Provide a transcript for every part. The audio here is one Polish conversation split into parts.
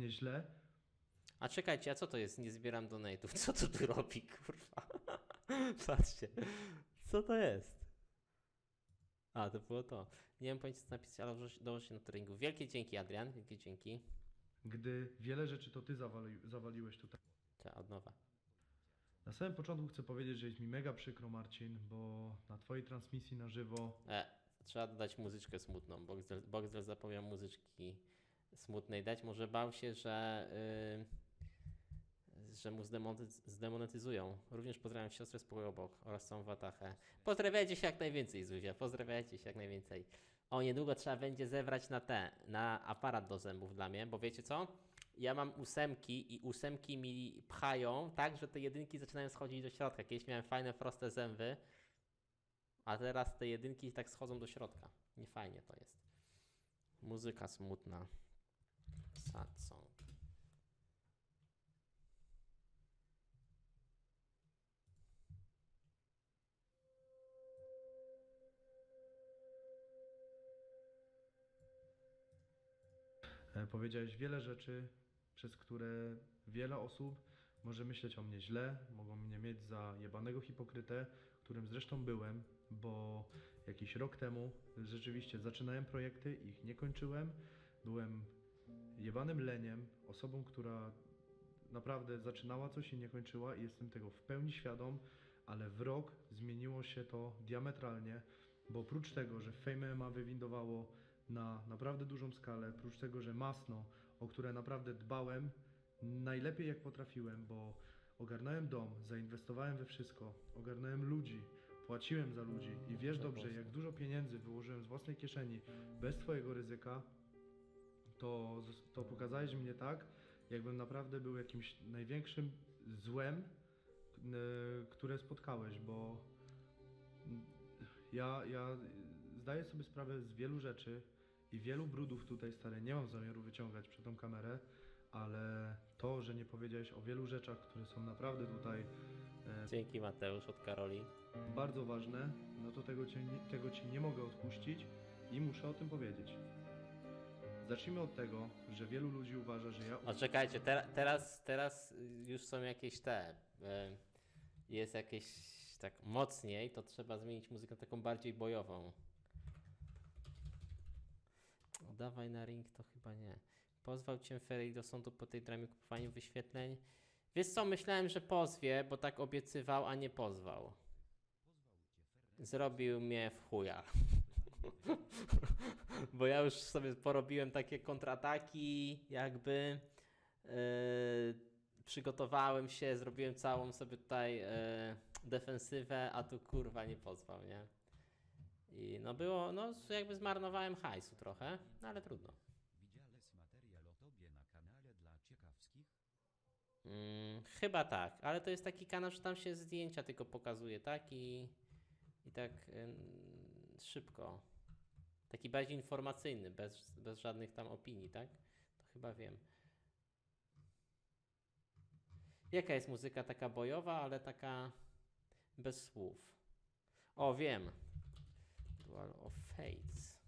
mnie źle. A czekajcie, a co to jest? Nie zbieram donate'ów. Co to tu robi, kurwa? Patrzcie. Co to jest? A, to było to. Nie wiem pojęcia co napisać, ale dołożę- się na treningu. Wielkie dzięki, Adrian. Wielkie dzięki. Gdy wiele rzeczy to ty zawali, zawaliłeś tutaj. Trzeba od nowa. Na samym początku chcę powiedzieć, że jest mi mega przykro, Marcin, bo na twojej transmisji na żywo E, trzeba dodać muzyczkę smutną. Boxdel, Boxdel zapomniał muzyczki smutnej dać. Może bał się, że, yy, że mu zdemonetyz- zdemonetyzują. Również pozdrawiam siostrę z pokoju obok oraz całą Watachę. Pozdrawiajcie się jak najwięcej, Zuzia. Pozdrawiajcie się jak najwięcej. O, niedługo trzeba będzie zebrać na te, na aparat do zębów dla mnie, bo wiecie co? Ja mam ósemki i ósemki mi pchają tak, że te jedynki zaczynają schodzić do środka. Kiedyś miałem fajne, proste zęby, a teraz te jedynki tak schodzą do środka. Niefajnie to jest. Muzyka smutna. Sad song. e, powiedziałeś wiele rzeczy, przez które wiele osób może myśleć o mnie źle, mogą mnie mieć za jebanego hipokrytę, którym zresztą byłem, bo jakiś rok temu rzeczywiście zaczynałem projekty, ich nie kończyłem, byłem jebanym leniem, osobą, która naprawdę zaczynała coś i nie kończyła i jestem tego w pełni świadom, ale w rok zmieniło się to diametralnie, bo oprócz tego, że Fame MMA wywindowało na naprawdę dużą skalę, oprócz tego, że Masno, o które naprawdę dbałem najlepiej jak potrafiłem, bo ogarnąłem dom, zainwestowałem we wszystko, ogarnąłem ludzi, płaciłem za ludzi i wiesz dobrze, jak dużo pieniędzy wyłożyłem z własnej kieszeni bez Twojego ryzyka, to, to pokazałeś mnie tak, jakbym naprawdę był jakimś największym złem, które spotkałeś, bo ja, ja zdaję sobie sprawę z wielu rzeczy i wielu brudów tutaj, stare, nie mam zamiaru wyciągać przed tą kamerę, ale to, że nie powiedziałeś o wielu rzeczach, które są naprawdę tutaj e, Dzięki Mateusz od Karoli. bardzo ważne, no to tego ci, tego ci nie mogę odpuścić i muszę o tym powiedzieć. Zacznijmy od tego, że wielu ludzi uważa, że ja O czekajcie, te, teraz, teraz już są jakieś te. y, Jest jakieś tak mocniej, to trzeba zmienić muzykę taką bardziej bojową. O, dawaj na ring to chyba nie. Pozwał cię Ferry do sądu po tej dramie kupowaniu wyświetleń. Wiesz co, myślałem, że pozwie, bo tak obiecywał, a nie pozwał. Zrobił mnie w chuja. Bo ja już sobie porobiłem takie kontrataki, jakby yy, przygotowałem się, zrobiłem całą sobie tutaj yy, defensywę, a tu kurwa nie pozwał, nie? I no było, no jakby zmarnowałem hajsu trochę, no ale trudno. Widziałeś materiał o tobie na kanale dla ciekawskich? Mm, chyba tak, ale to jest taki kanał, że tam się zdjęcia tylko pokazuje, tak? I, i tak ym, szybko. Taki bardziej informacyjny, bez, bez żadnych tam opinii, tak? To chyba wiem. Jaka jest muzyka taka bojowa, ale taka bez słów? O, wiem. Dual of Fates.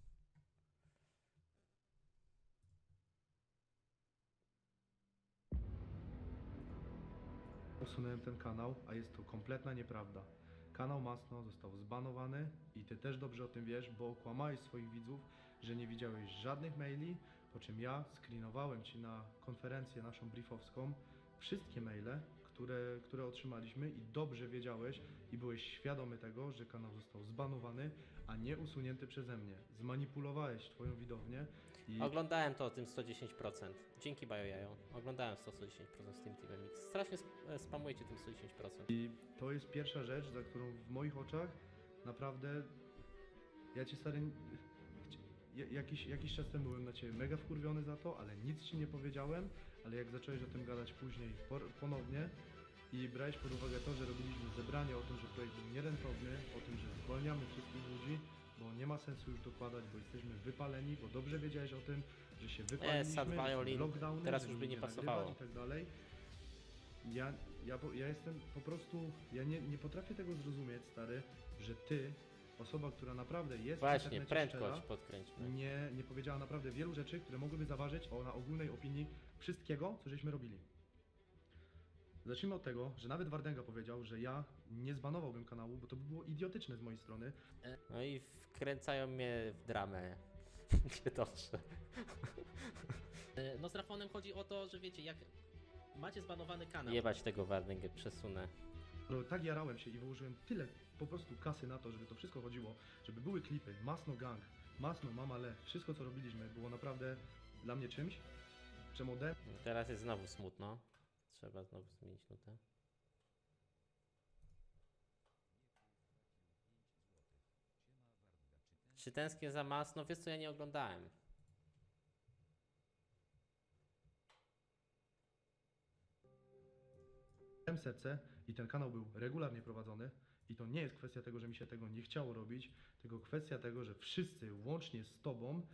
usunąłem ten kanał, a jest to kompletna nieprawda. Kanał Masno został zbanowany i ty też dobrze o tym wiesz, bo okłamałeś swoich widzów, że nie widziałeś żadnych maili, po czym ja screenowałem ci na konferencję naszą briefowską wszystkie maile, które, które otrzymaliśmy i dobrze wiedziałeś i byłeś świadomy tego, że kanał został zbanowany, a nie usunięty przeze mnie. Zmanipulowałeś twoją widownię i Oglądałem to o tym 110%. Dzięki Bajojajo. Oglądałem to 110% z tym Mix. Strasznie sp- e, spamujecie tym 110%. I to jest pierwsza rzecz, za którą w moich oczach naprawdę ja cię stary. ja- Jakiś, jakiś czas temu byłem na ciebie mega wkurwiony za to, ale nic ci nie powiedziałem, ale jak zacząłeś o tym gadać później ponownie i brałeś pod uwagę to, że robiliśmy zebranie o tym, że projekt był nierentowny, o tym, że zwalniamy wszystkich ludzi, bo nie ma sensu już dokładać, bo jesteśmy wypaleni, bo dobrze wiedziałeś o tym, że się wypaliliśmy, violin. lockdowny, Teraz już by nie pasowało. i tak dalej. Ja, ja, ja jestem po prostu, ja nie, nie potrafię tego zrozumieć, stary, że ty osoba, która naprawdę jest w Właśnie, internecie prędkość szczera, podkręćmy. nie, nie powiedziała naprawdę wielu rzeczy, które mogłyby zaważyć o, na ogólnej opinii wszystkiego, co żeśmy robili. Zacznijmy od tego, że nawet Wardęga powiedział, że ja nie zbanowałbym kanału, bo to by było idiotyczne z mojej strony. No i wkręcają mnie w dramę. Nie dobrze. E, No z Rafonem chodzi o to, że wiecie, jak macie zbanowany kanał, Jebać tego Wardęgę, przesunę. No, tak jarałem się i wyłożyłem tyle po prostu kasy na to, żeby to wszystko chodziło, żeby były klipy, Masno Gang, Masno, Mama Le, wszystko co robiliśmy było naprawdę dla mnie czymś, czym ode Teraz jest znowu smutno. Trzeba znowu zmienić nutę. Czy tęsknię za masno? Wiesz co, ja nie oglądałem. Miałem serce i ten kanał był regularnie prowadzony i to nie jest kwestia tego, że mi się tego nie chciało robić, tylko kwestia tego, że wszyscy, łącznie z Tobą,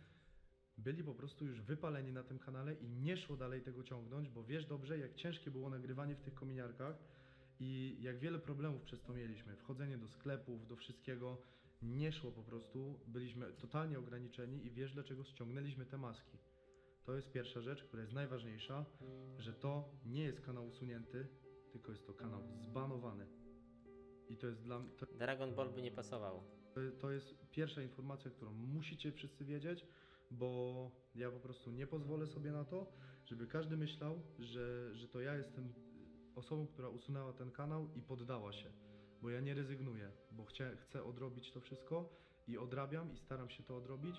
byli po prostu już wypaleni na tym kanale i nie szło dalej tego ciągnąć, bo wiesz dobrze, jak ciężkie było nagrywanie w tych kominiarkach i jak wiele problemów przez to mieliśmy. Wchodzenie do sklepów, do wszystkiego nie szło po prostu, byliśmy totalnie ograniczeni i wiesz dlaczego ściągnęliśmy te maski. To jest pierwsza rzecz, która jest najważniejsza, że to nie jest kanał usunięty, tylko jest to kanał zbanowany. I to jest dla mnie, to, Dragon Ball by nie pasował. to jest pierwsza informacja, którą musicie wszyscy wiedzieć, bo ja po prostu nie pozwolę sobie na to, żeby każdy myślał, że, że to ja jestem osobą, która usunęła ten kanał i poddała się. Bo ja nie rezygnuję, bo chcę, chcę odrobić to wszystko i odrabiam i staram się to odrobić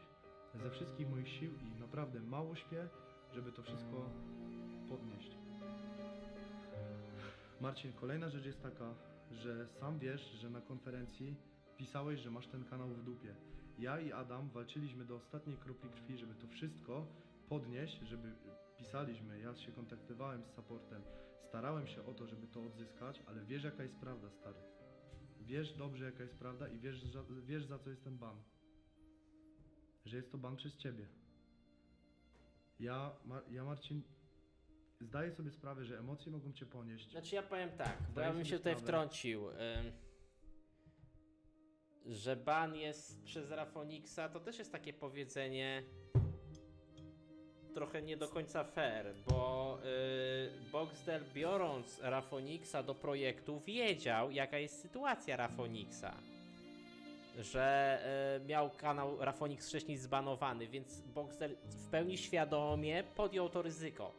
ze wszystkich moich sił i naprawdę mało śpię, żeby to wszystko podnieść. Marcin, kolejna rzecz jest taka, że sam wiesz, że na konferencji pisałeś, że masz ten kanał w dupie. Ja i Adam walczyliśmy do ostatniej kropli krwi, żeby to wszystko podnieść, żeby pisaliśmy, ja się kontaktowałem z supportem, starałem się o to, żeby to odzyskać, ale wiesz jaka jest prawda, stary. Wiesz dobrze jaka jest prawda i wiesz, za- wiesz za co jest ten ban. Że jest to ban przez ciebie. Ja, ja Marcin, zdaję sobie sprawę, że emocje mogą cię ponieść. Znaczy ja powiem tak, bo ja bym się tutaj sprawę. wtrącił. ym, że ban jest przez Rafoniksa, to też jest takie powiedzenie trochę nie do końca fair, bo yy, Boxdel biorąc Rafoniksa do projektu wiedział jaka jest sytuacja Rafoniksa. Że y, miał kanał Rafonix wcześniej zbanowany, więc Boxdel w pełni świadomie podjął to ryzyko.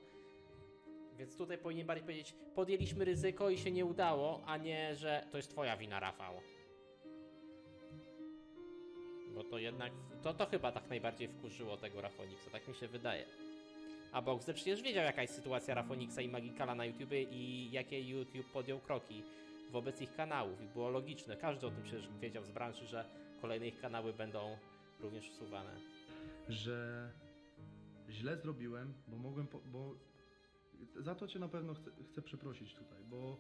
Więc tutaj powinien bardziej powiedzieć, podjęliśmy ryzyko i się nie udało, a nie, że to jest twoja wina, Rafał. Bo to jednak, to, to chyba tak najbardziej wkurzyło tego Rafoniksa, tak mi się wydaje. A Boxer przecież wiedział jaka jest sytuacja Rafoniksa i Magikala na YouTubie i jakie YouTube podjął kroki wobec ich kanałów i było logiczne. Każdy o tym przecież wiedział z branży, że kolejne ich kanały będą również usuwane. że źle zrobiłem, bo mogłem, po, bo za to cię na pewno chcę, chcę przeprosić tutaj, bo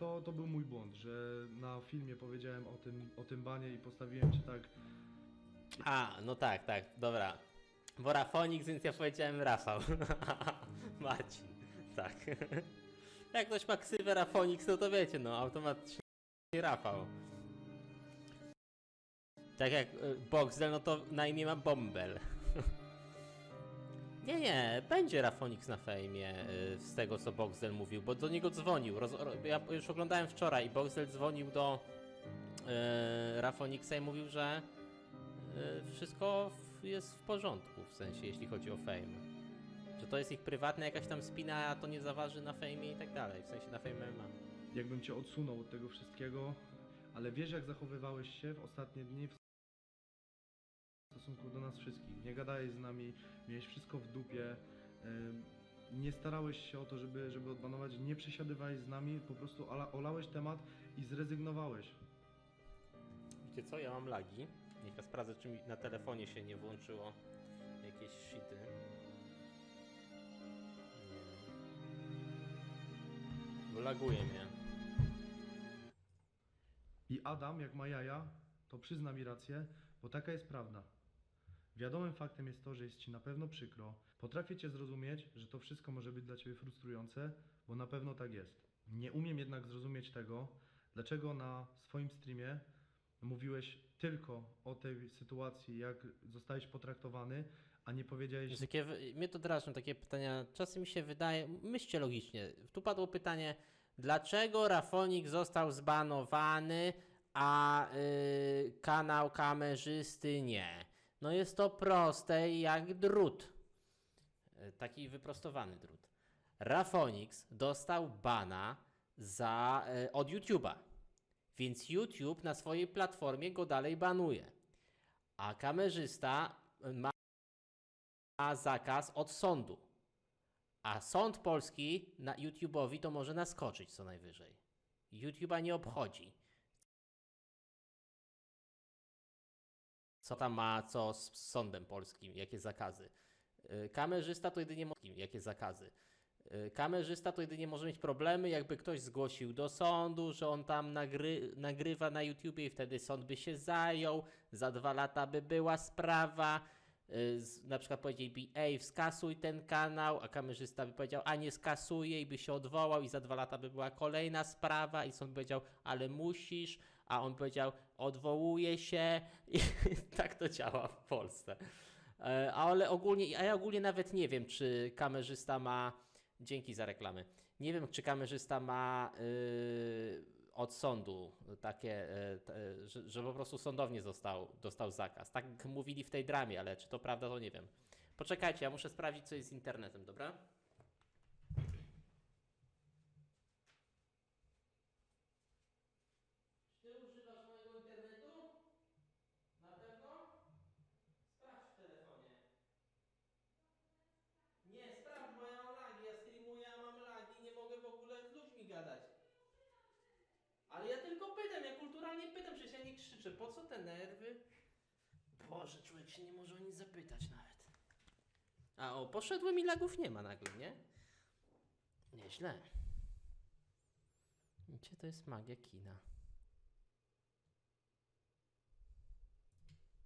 to, to był mój błąd, że na filmie powiedziałem o tym, o tym banie i postawiłem cię tak, A, no tak, tak, dobra. Bo więc ja powiedziałem Rafał. Marcin, tak. Jak ktoś ma ksywę Rafonix, no to wiecie, no automatycznie Rafał. Tak jak y, Boxdel, no to na imię ma Bombel. Nie, nie, będzie Rafonix na fejmie y, z tego co Boxdel mówił, bo do niego dzwonił. Roz, ro, ja już oglądałem wczoraj i Boxdel dzwonił do y, Rafonixa i mówił, że y, wszystko w, jest w porządku, w sensie jeśli chodzi o fame. Że to jest ich prywatna jakaś tam spina, a to nie zaważy na fejmie i tak dalej, w sensie na fame MMA. jakbym cię odsunął od tego wszystkiego, ale wiesz jak zachowywałeś się w ostatnie dni w stosunku do nas wszystkich. Nie gadałeś z nami, miałeś wszystko w dupie, nie starałeś się o to, żeby, żeby odbanować, nie przesiadywałeś z nami, po prostu ola, olałeś temat i zrezygnowałeś. Wiecie co, ja mam lagi. Niech ja sprawdzę, czy mi na telefonie się nie włączyło jakieś shity. Bo laguje mnie. I Adam, jak ma jaja, to przyzna mi rację, bo taka jest prawda. Wiadomym faktem jest to, że jest ci na pewno przykro. Potrafię cię zrozumieć, że to wszystko może być dla ciebie frustrujące, bo na pewno tak jest. Nie umiem jednak zrozumieć tego, dlaczego na swoim streamie mówiłeś tylko o tej sytuacji, jak zostałeś potraktowany, a nie powiedziałeś Takie, mnie to drażnią takie pytania. Czasem mi się wydaje, myślcie logicznie. Tu padło pytanie, dlaczego Rafonik został zbanowany, a y, kanał kamerzysty nie? No jest to proste jak drut. Y, Taki wyprostowany drut. Rafonix dostał bana za, y, od YouTube'a. Więc YouTube na swojej platformie go dalej banuje. A kamerzysta ma ma zakaz od sądu. A sąd polski na YouTube'owi to może naskoczyć co najwyżej. YouTube'a nie obchodzi. Co tam ma co z sądem polskim, jakie zakazy. Y, Kamerzysta to jedynie jakie zakazy. Y, Kamerzysta to jedynie może mieć problemy, jakby ktoś zgłosił do sądu, że on tam nagry, nagrywa na YouTubie i wtedy sąd by się zajął, za dwa lata by była sprawa, y, na przykład powiedzieliby, ej, skasuj ten kanał, a kamerzysta by powiedział, a nie skasuje i by się odwołał i za dwa lata by była kolejna sprawa i sąd by powiedział, ale musisz, a on powiedział, odwołuje się i tak to działa w Polsce. E, Ale ogólnie, a ja ogólnie nawet nie wiem, czy kamerzysta ma, dzięki za reklamy, nie wiem, czy kamerzysta ma y, od sądu takie, y, te, że, że po prostu sądownie został, dostał zakaz. Tak mówili w tej dramie, ale czy to prawda, to nie wiem. Poczekajcie, ja muszę sprawdzić, co jest z internetem, dobra? Czy ty używasz mojego internetu? Na pewno? Sprawdź w telefonie. Nie, sprawdź, bo ja mam lagi, ja streamuję, a mam lagi, nie mogę w ogóle z ludźmi gadać. Ale ja tylko pytam, ja kulturalnie pytam, przecież krzyczę. Po co te nerwy? Boże, człowiek się nie może o nic zapytać nawet. A o, poszedłem i lagów nie ma nagle, nie? Nieźle. Gdzie to jest magia kina?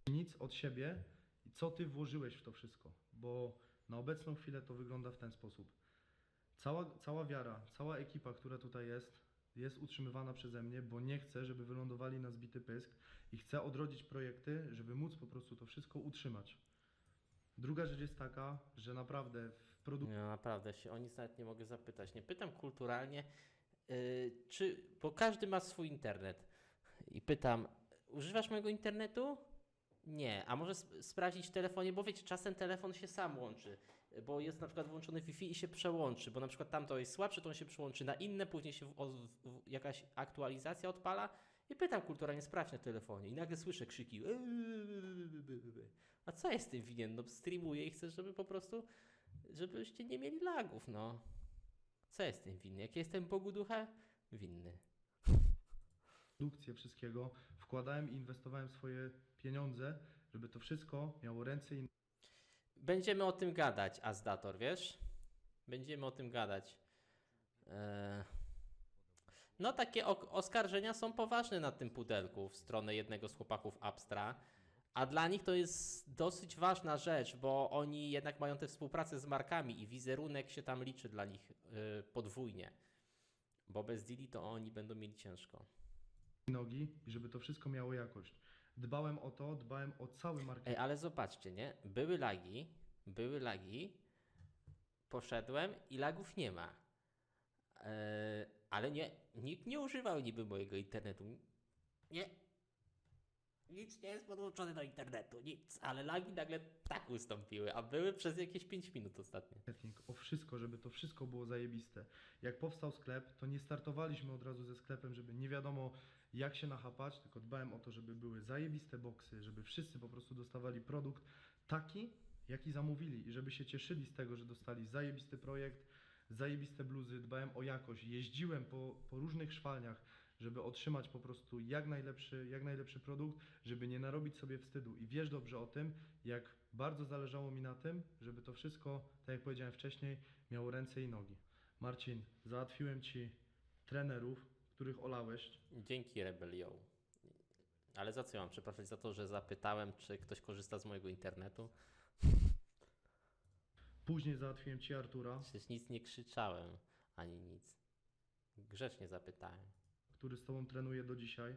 nic od siebie i co ty włożyłeś w to wszystko, bo na obecną chwilę to wygląda w ten sposób. Cała, cała wiara, cała ekipa, która tutaj jest, jest utrzymywana przeze mnie, bo nie chcę, żeby wylądowali na zbity pysk i chcę odrodzić projekty, żeby móc po prostu to wszystko utrzymać. Druga rzecz jest taka, że naprawdę w produkcji No naprawdę, się o nic nawet nie mogę zapytać. Nie pytam kulturalnie, yy, czy, bo każdy ma swój internet. I pytam, używasz mojego internetu? Nie. A może sp- sprawdzić w telefonie, bo wiecie, czasem telefon się sam łączy, bo jest na przykład włączony Wi-Fi i się przełączy, bo na przykład tamto jest słabsze, to on się przełączy na inne, później się w, w, jakaś aktualizacja odpala i pytam kulturalnie, sprawdź na telefonie i nagle słyszę krzyki. A co jest tym winien? No streamuję i chcę, żeby po prostu żebyście nie mieli lagów, no. Co jest tym winny? Jak jestem Bogu ducha? Winny. produkcję wszystkiego wkładałem i inwestowałem swoje pieniądze, żeby to wszystko miało ręce i Będziemy o tym gadać, Azdator, wiesz? Będziemy o tym gadać. Eee... No, takie oskarżenia są poważne na tym pudelku w stronę jednego z chłopaków Abstra. A dla nich to jest dosyć ważna rzecz, bo oni jednak mają tę współpracę z markami i wizerunek się tam liczy dla nich y, podwójnie. Bo bez deali to oni będą mieli ciężko. nogi i żeby to wszystko miało jakość. Dbałem o to, dbałem o cały marketing. Ej, ale zobaczcie, nie? Były lagi, były lagi, poszedłem i lagów nie ma. Eee, ale nie, nikt nie używał niby mojego internetu. Nie. Nic nie jest podłączone do internetu, nic. Ale lagi nagle tak ustąpiły, a były przez jakieś 5 minut ostatnio. o wszystko, żeby to wszystko było zajebiste. Jak powstał sklep, to nie startowaliśmy od razu ze sklepem, żeby nie wiadomo jak się nachapać, tylko dbałem o to, żeby były zajebiste boksy, żeby wszyscy po prostu dostawali produkt taki, jaki zamówili i żeby się cieszyli z tego, że dostali zajebisty projekt, zajebiste bluzy, dbałem o jakość, jeździłem po, po różnych szwalniach, żeby otrzymać po prostu jak najlepszy, jak najlepszy produkt, żeby nie narobić sobie wstydu. I wiesz dobrze o tym, jak bardzo zależało mi na tym, żeby to wszystko, tak jak powiedziałem wcześniej, miało ręce i nogi. Marcin, załatwiłem Ci trenerów, których olałeś. Dzięki Rebelio. Ale za co ja mam przepraszać? Za to, że zapytałem, czy ktoś korzysta z mojego internetu? Później załatwiłem Ci Artura, Przecież nic nie krzyczałem, ani nic. Grzecznie zapytałem. Który z Tobą trenuje do dzisiaj.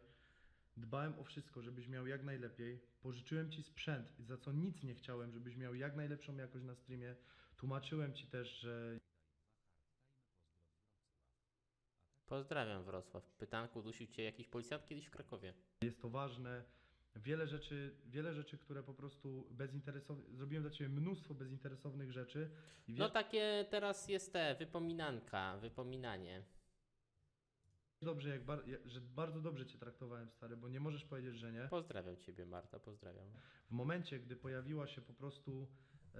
Dbałem o wszystko, żebyś miał jak najlepiej. Pożyczyłem ci sprzęt, za co nic nie chciałem, żebyś miał jak najlepszą jakość na streamie. Tłumaczyłem ci też, że Pozdrawiam Wrocław. W pytanku dusił cię jakiś policjant kiedyś w Krakowie. jest to ważne. Wiele rzeczy, wiele rzeczy, które po prostu bezinteresownie. Zrobiłem dla ciebie mnóstwo bezinteresownych rzeczy. I wiesz No takie teraz jest te, wypominanka, wypominanie. Dobrze, jak bar- że bardzo dobrze cię traktowałem, stary, bo nie możesz powiedzieć, że nie. Pozdrawiam ciebie Marta, pozdrawiam. W momencie, gdy pojawiła się po prostu e,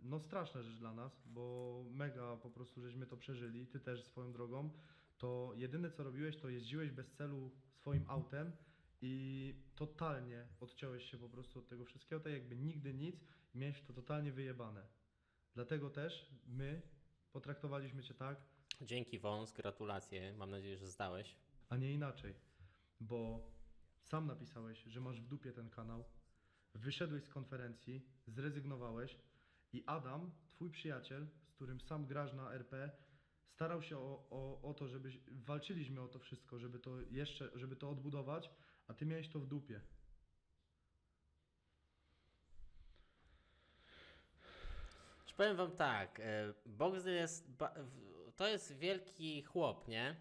no straszna rzecz dla nas, bo mega po prostu żeśmy to przeżyli, ty też swoją drogą, to jedyne co robiłeś, to jeździłeś bez celu swoim autem i totalnie odciąłeś się po prostu od tego wszystkiego, tak jakby nigdy nic miałeś to totalnie wyjebane. Dlatego też my potraktowaliśmy cię tak, Dzięki Wąs, gratulacje. Mam nadzieję, że zdałeś. a nie inaczej, bo sam napisałeś, że masz w dupie ten kanał, wyszedłeś z konferencji, zrezygnowałeś i Adam, twój przyjaciel, z którym sam grasz na RP, starał się o, o, o to, żebyś, walczyliśmy o to wszystko, żeby to jeszcze, żeby to odbudować, a ty miałeś to w dupie. Powiem wam tak, e, Boxer jest, to jest wielki chłop, nie?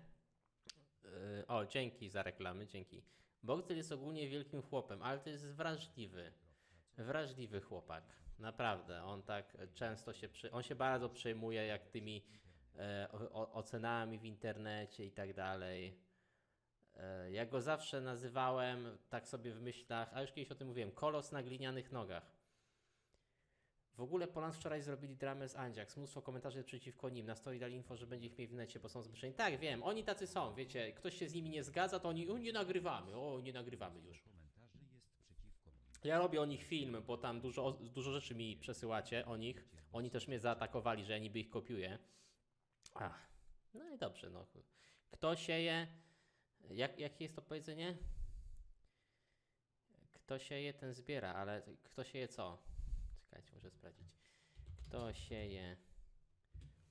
E, O, dzięki za reklamy, dzięki. Boxer jest ogólnie wielkim chłopem, ale to jest wrażliwy. Wrażliwy chłopak. Naprawdę, on tak często się, przy... on się bardzo przejmuje jak tymi e, ocenami w internecie i tak dalej. E, ja go zawsze nazywałem, tak sobie w myślach, a już kiedyś o tym mówiłem, kolos na glinianych nogach. W ogóle Polans wczoraj zrobili dramę z Andziaks. Mnóstwo komentarzy przeciwko nim. Na stoi dali info, że będzie ich mieli w necie, bo są zbyszeni. Tak, wiem, oni tacy są, wiecie. Ktoś się z nimi nie zgadza, to oni, o nie nagrywamy, o nie nagrywamy już. Ja robię o nich film, bo tam dużo, dużo rzeczy mi przesyłacie o nich. Oni też mnie zaatakowali, że ja niby ich kopiuję. Ach, no i dobrze, no. Kto sieje... Jak, jakie jest to powiedzenie? Kto sieje, ten zbiera, ale kto sieje co? Czekajcie, muszę sprawdzić. Kto sieje...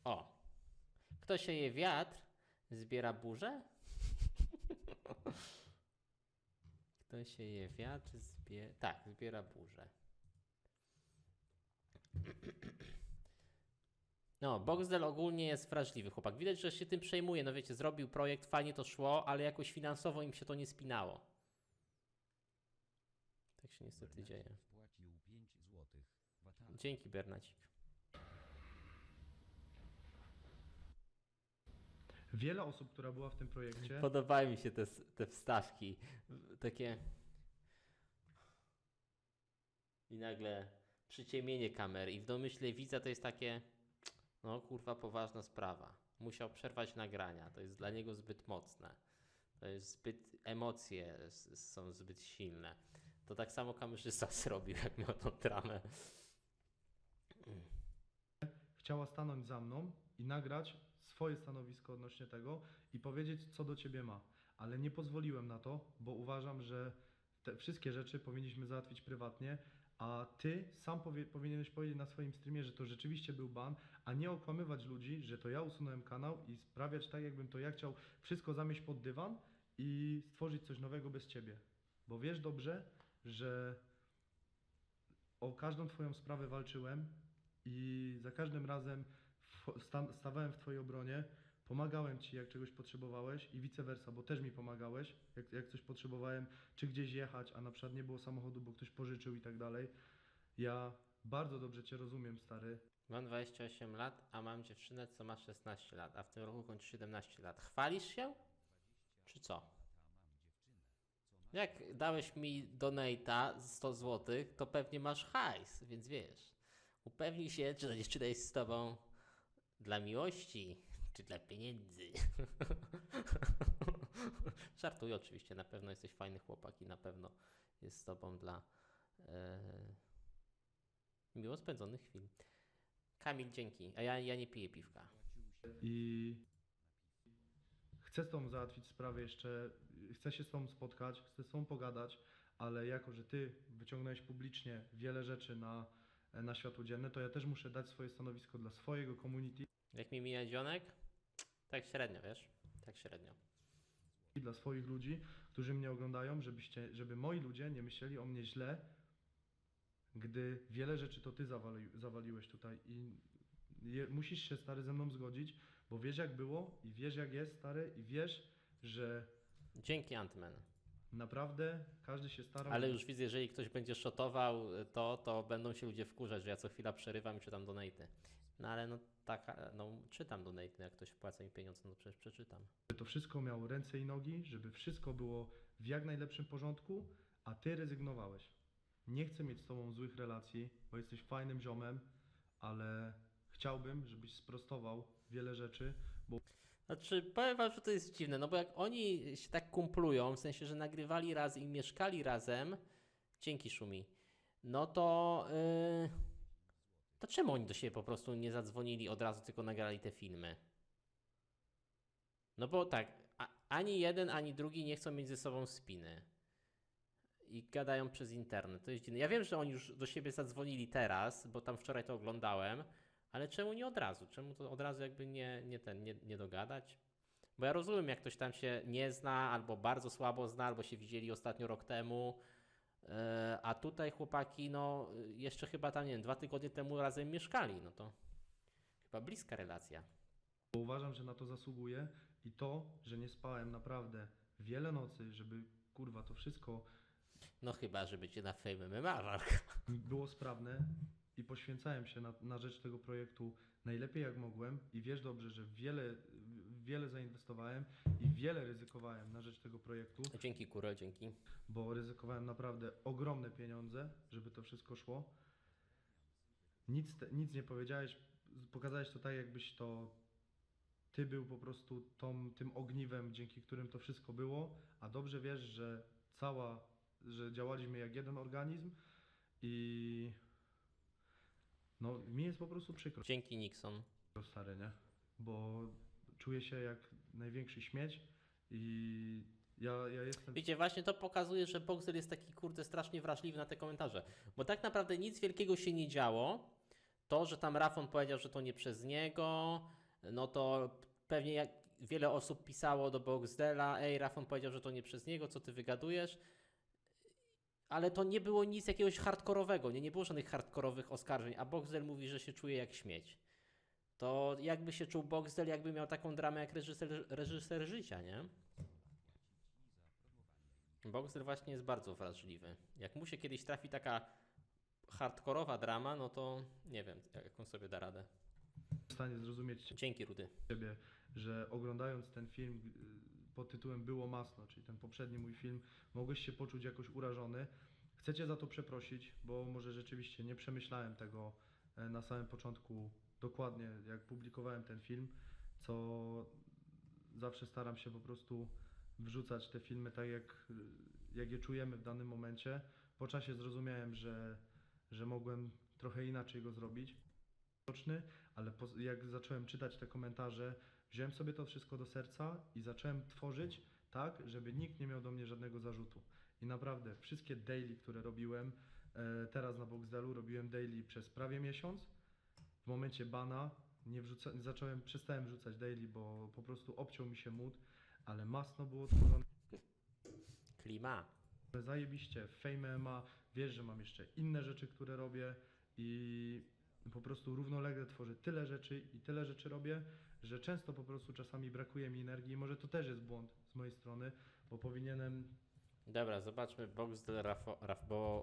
O! Kto sieje wiatr, zbiera burzę? Kto sieje wiatr, zbiera... Tak, zbiera burzę. No, Boxdel ogólnie jest wrażliwy chłopak. Widać, że się tym przejmuje. No wiecie, zrobił projekt, fajnie to szło, ale jakoś finansowo im się to nie spinało. Tak się niestety dzieje. Dzięki, Bernacik. Wiele osób, która była w tym projekcie, Podobają mi się te, te wstawki. Takie. I nagle przyciemnienie kamery. I w domyśle widza to jest takie. No kurwa, poważna sprawa. Musiał przerwać nagrania. To jest dla niego zbyt mocne. To jest zbyt. Emocje są zbyt silne. To tak samo kamerzysta zrobił, jak miał tą dramę. Chciała stanąć za mną i nagrać swoje stanowisko odnośnie tego i powiedzieć, co do ciebie ma. Ale nie pozwoliłem na to, bo uważam, że te wszystkie rzeczy powinniśmy załatwić prywatnie, a ty sam powie, powinieneś powiedzieć na swoim streamie, że to rzeczywiście był ban, a nie okłamywać ludzi, że to ja usunąłem kanał i sprawiać tak, jakbym to ja chciał wszystko zamieść pod dywan i stworzyć coś nowego bez ciebie. Bo wiesz dobrze, że o każdą twoją sprawę walczyłem i za każdym razem stawałem w Twojej obronie, pomagałem Ci, jak czegoś potrzebowałeś i vice versa, bo też mi pomagałeś, jak, jak coś potrzebowałem, czy gdzieś jechać, a na przykład nie było samochodu, bo ktoś pożyczył i tak dalej. Ja bardzo dobrze Cię rozumiem, stary. Mam 28 lat, a mam dziewczynę, co ma 16 lat, a w tym roku kończy 17 lat. Chwalisz się? Czy co? Jak dałeś mi donate'a 100 zł, to pewnie masz hajs, więc wiesz. Upewnij się, czy ta dziewczyna jest z tobą dla miłości, czy dla pieniędzy. Żartuję oczywiście, na pewno jesteś fajny chłopak i na pewno jest z tobą dla e, miło spędzonych chwil. Kamil, dzięki. A ja, ja nie piję piwka. I chcę z Tobą załatwić sprawę jeszcze, chcę się z Tobą spotkać, chcę z Tobą pogadać, ale jako, że Ty wyciągnąłeś publicznie wiele rzeczy na, na światło dzienne, to ja też muszę dać swoje stanowisko dla swojego community, Jak mi mija dzionek? Tak średnio, wiesz? Tak średnio. dla swoich ludzi, którzy mnie oglądają, żebyście, żeby moi ludzie nie myśleli o mnie źle, gdy wiele rzeczy to ty zawali, zawaliłeś tutaj i je, musisz się stary ze mną zgodzić, bo wiesz jak było i wiesz jak jest stary i wiesz, że Dzięki Antman. Naprawdę każdy się starał. Ale już widzę, jeżeli ktoś będzie shotował to, to będą się ludzie wkurzać, że ja co chwila przerywam i czytam donaty. No ale no taka, no czytam donaty, jak ktoś wpłaca mi pieniądze, no przecież przeczytam. żeby to wszystko miało ręce i nogi, żeby wszystko było w jak najlepszym porządku, a ty rezygnowałeś. Nie chcę mieć z tobą złych relacji, bo jesteś fajnym ziomem, ale chciałbym, żebyś sprostował wiele rzeczy, bo Znaczy, powiem wam, że to jest dziwne, no bo jak oni się tak kumplują, w sensie, że nagrywali raz i mieszkali razem, dzięki Szumi, no to, yy, to czemu oni do siebie po prostu nie zadzwonili od razu, tylko nagrali te filmy? No bo tak, a, ani jeden, ani drugi nie chcą mieć ze sobą spiny. I gadają przez internet, to jest dziwne. Ja wiem, że oni już do siebie zadzwonili teraz, bo tam wczoraj to oglądałem, ale czemu nie od razu? Czemu to od razu jakby nie, nie ten, nie, nie dogadać? Bo ja rozumiem, jak ktoś tam się nie zna, albo bardzo słabo zna, albo się widzieli ostatnio rok temu, e, a tutaj chłopaki, no jeszcze chyba tam, nie wiem, dwa tygodnie temu razem mieszkali, no to chyba bliska relacja. uważam, że na to zasługuję i to, że nie spałem naprawdę wiele nocy, żeby kurwa to wszystko No chyba, że będzie na Fame MMA walka. było sprawne i poświęcałem się na, na rzecz tego projektu najlepiej jak mogłem i wiesz dobrze, że wiele, wiele zainwestowałem i wiele ryzykowałem na rzecz tego projektu, Dzięki Kuro, dzięki. bo ryzykowałem naprawdę ogromne pieniądze, żeby to wszystko szło. Nic, nic nie powiedziałeś, pokazałeś to tak, jakbyś to ty był po prostu tą, tym ogniwem, dzięki którym to wszystko było, a dobrze wiesz, że cała, że działaliśmy jak jeden organizm i no mi jest po prostu przykro, Dzięki Nixon. stary, nie? Bo czuję się jak największy śmieć i ja, ja jestem... Wiecie, właśnie to pokazuje, że Boxer jest taki kurde strasznie wrażliwy na te komentarze. Bo tak naprawdę nic wielkiego się nie działo. To, że tam Rafon powiedział, że to nie przez niego, no to pewnie jak wiele osób pisało do Boxdela, ej, Rafon powiedział, że to nie przez niego, co ty wygadujesz. Ale to nie było nic jakiegoś hardkorowego, nie, nie było żadnych hardkorowych oskarżeń, a Boxdel mówi, że się czuje jak śmieć. To jakby się czuł Boxdel, jakby miał taką dramę jak reżyser, reżyser życia, nie? Boxer właśnie jest bardzo wrażliwy. Jak mu się kiedyś trafi taka hardkorowa drama, no to nie wiem, jak on sobie da radę. w stanie zrozumieć Dzięki, Rudy. Ciebie, że oglądając ten film pod tytułem Było Masno, czyli ten poprzedni mój film, mogłeś się poczuć jakoś urażony. Chcę Cię za to przeprosić, bo może rzeczywiście nie przemyślałem tego e, na samym początku dokładnie, jak publikowałem ten film, co zawsze staram się po prostu wrzucać te filmy tak, jak, y, jak je czujemy w danym momencie. Po czasie zrozumiałem, że, że mogłem trochę inaczej go zrobić. Ale jak zacząłem czytać te komentarze, wziąłem sobie to wszystko do serca i zacząłem tworzyć tak, żeby nikt nie miał do mnie żadnego zarzutu. I naprawdę wszystkie daily, które robiłem, e, teraz na Boxdelu robiłem daily przez prawie miesiąc. W momencie bana nie wrzuca, zacząłem, przestałem wrzucać daily, bo po prostu obciął mi się mód, ale masno było tworzone Klima. zajebiście. Fame ma, wiesz, że mam jeszcze inne rzeczy, które robię i po prostu równolegle tworzę tyle rzeczy i tyle rzeczy robię, że często po prostu czasami brakuje mi energii. Może to też jest błąd z mojej strony, bo powinienem Dobra, zobaczmy Boxdel Rafo, Raf, bo